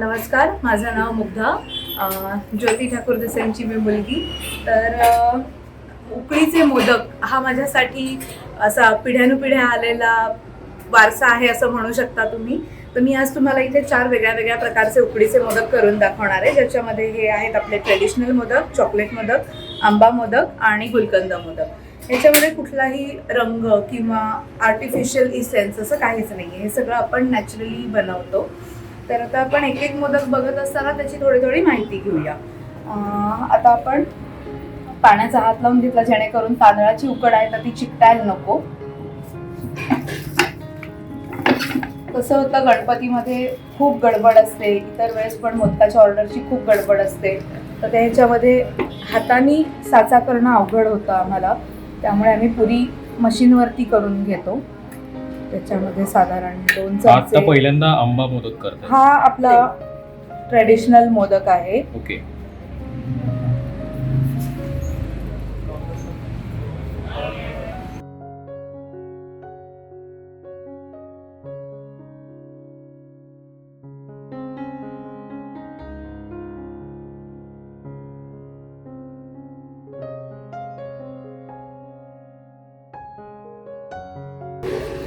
नमस्कार माझं नाव मुग्धा. ज्योती ठाकूर देसाईंची मी मुलगी. तर उकळीचे उकडीचे मोदक हा माझ्यासाठी असा पिढ्यानुपिढ्या आलेला वारसा आहे असं म्हणू शकता तुम्ही. तर मी आज तुम्हाला इथे चार वेगळ्या वेगळ्या प्रकारचे उकडीचे मोदक करून दाखवणार आहे. ज्याच्यामध्ये हे आहेत आपले ट्रेडिशनल मोदक चॉकलेट मोदक आंबा मोदक आणि गुलकंद मोदक. याच्यामध्ये कुठलाही रंग किंवा आर्टिफिशियल इसेन्स असं काहीच नाही आहे हे सगळं आपण नॅचरली बनवतो. तर आता आपण एक एक मोदक बघत असताना त्याची थोडी थोडी माहिती घेऊया. आता आपण पाण्याचा हात लावून घेतला जेणेकरून तांदळाची उकड आहे तर ती चिकटायला नको. कसं होतं गणपतीमध्ये खूप गडबड असते. इतर वेळेस पण मोदकाच्या ऑर्डरची खूप गडबड असते. तर त्याच्यामध्ये हाताने साचा करणं अवघड होतं आम्हाला. त्यामुळे आम्ही पुरी मशीनवरती करून घेतो. त्याच्यामध्ये साधारण दोन आता चमचे पहिल्यांदा आंबा मोदक करतात हा आपला ट्रेडिशनल मोदक आहे. ओके.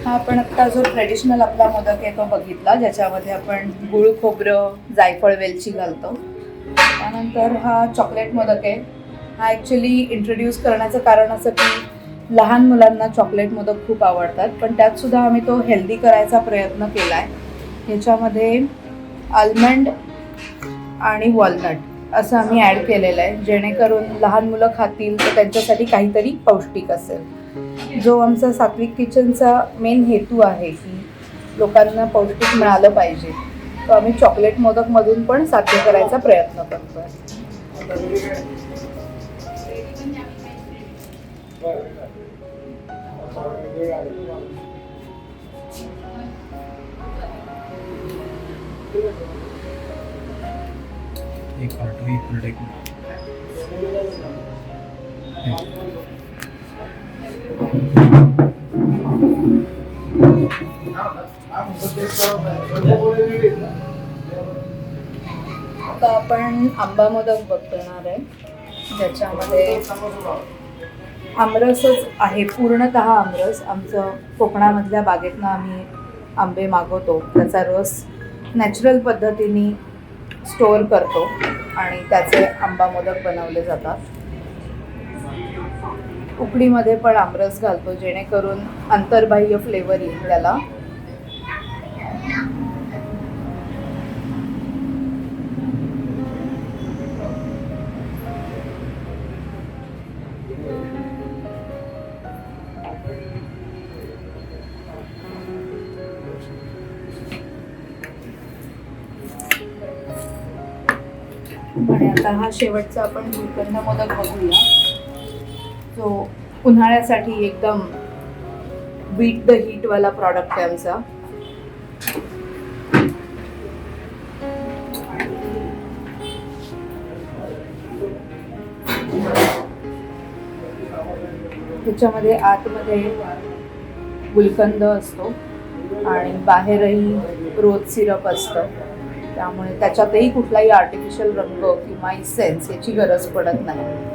हा आपण आता जो ट्रेडिशनल आपला मोदक आहे तो बघितला ज्याच्यामध्ये आपण गुळ खोबरं जायफळ वेलची घालतो. त्यानंतर हा चॉकलेट मोदक आहे. हा ॲक्च्युली इंट्रोड्यूस करण्याचं कारण असं की लहान मुलांना चॉकलेट मोदक खूप आवडतात पण त्यातसुद्धा आम्ही तो हेल्दी करायचा प्रयत्न केला आहे ह्याच्यामध्ये आल्मंड आणि वॉलनट असं आम्ही ॲड केलेलं आहे जेणेकरून लहान मुलं खातील तर त्यांच्यासाठी काहीतरी पौष्टिक असेल. जो आमचा सात्विक किचनचा मेन हेतू आहे की लोकांना पौष्टिक मिळालं पाहिजे तो आम्ही चॉकलेट मोदकमधून पण साध्य करायचा प्रयत्न करतो एक मिनिट एक मिनिट एक मिनिट आता आपण आंबा मोदक बघणार आहे. ज्याच्यामध्ये आमरसच आहे पूर्णत आमरस. आमचं कोकणामधल्या बागेतनं आम्ही आंबे मागवतो. त्याचा रस नॅचरल पद्धतीने स्टोअर करतो आणि त्याचे आंबा मोदक बनवले जातात. उकडीमध्ये पण आमरस घालतो जेणेकरून अंतर्बाह्य फ्लेवर येईल त्याला. आणि आता हा शेवटचा आपण गुलकंद मोदक बघूया. जो उन्हाळ्यासाठी एकदम बीट द हीट वाला प्रॉडक्ट आहे आमचा. त्याच्यामध्ये आतमध्ये गुलकंद असतो आणि बाहेरही रोज सिरप असतं. त्यामुळे त्याच्यातही कुठलाही आर्टिफिशियल रंग किंवा इसेन्स याची गरज पडत नाही.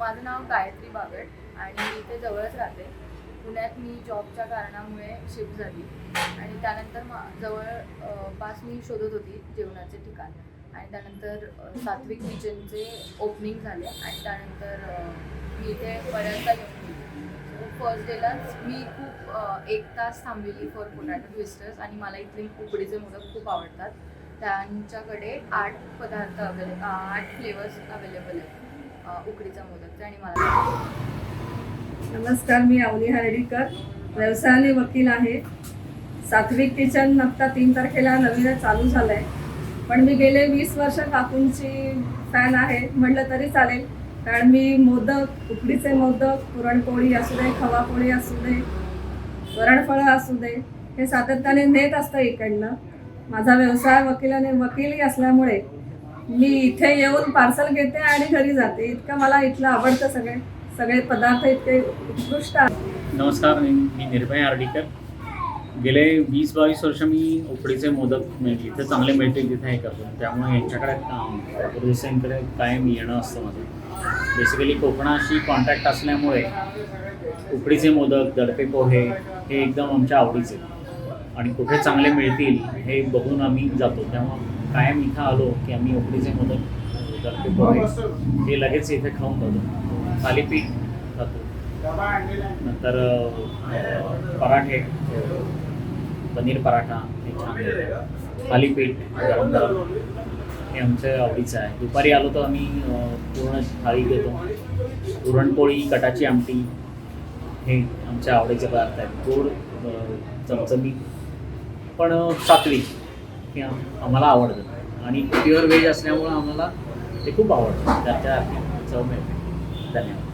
माझं नाव गायत्री बागड आणि मी इथे जवळच राहते. पुण्यात मी जॉबच्या कारणामुळे शिफ्ट झाली आणि त्यानंतर मा जवळ पास मी शोधत होती जेवणाचे ठिकाण. आणि त्यानंतर सात्विक किचनचे ओपनिंग झाले आणि त्यानंतर मी इथे पर्यंत येऊन फर्स्ट डेलाच मी खूप एक तास थांबलेली फॉर पोटॅटो ट्विस्टर्स आणि मला इथले उकडीचे मोदक खूप आवडतात. त्यांच्याकडे आठ पदार्थ अवेलेबल आठ फ्लेवर्स अवेलेबल आहेत. उकडीचा उकडीच्या आणि मला नमस्कार मी अवनी हर्डीकर व्यवसायाने वकील आहे. सात्विक किचन आत्ता तीन तारखेला नवीनच चालू झालं आहे पण मी गेले वीस वर्ष काकूंची फॅन आहे. म्हटलं तरी चालेल. कारण मी मोदक उकडीचे मोदक पुरणपोळी असू दे खवापोळी असू दे वरणफळं असू दे हे सातत्याने नेत असतं इकडनं. माझा व्यवसाय वकिलाने वकिली असल्यामुळे मी इथे येऊन पार्सल घेते आणि घरी जाते. इतकं मला इथलं आवडतं सगळे. सगळे पदार्थ इतके उत्कृष्ट आहेत. नमस्कार मी मी निर्भय आर्डीकर. गेले वीस बावीस वर्ष मी उकडीचे मोदक मिळते जिथे चांगले मिळतील तिथे हे करतो. त्यामुळे यांच्याकडे देसाईंकडे कायम येणं असतं माझं. बेसिकली कोकणाशी कॉन्टॅक्ट असल्यामुळे उकडीचे मोदक दडपे पोहे हे एकदम आमच्या आवडीचे. आणि कुठे चांगले मिळतील हे बघून आम्ही जातो. त्यामुळे कायम इथं आलो की आम्ही उकडीचे मदत दडपे पोहे हे लगेच इथे खाऊन जातो. थालीपीठ खातो. नंतर पराठे पनीर पराठा हे छान थालीपीठ गरम गरम. हे आमचं आवडीचं आहे. दुपारी आलो तर आम्ही पूर्ण थाळी घेतो. पुरणपोळी कटाची आमटी हे आमच्या आवडीचे पदार्थ आहेत. गोड चमचमी पण अ, सात्विक हे आम्हाला आवडतं. आणि प्युअर व्हेज असल्यामुळं आम्हाला ते खूप आवडतं. त्याच्या चव मिळते. धन्यवाद.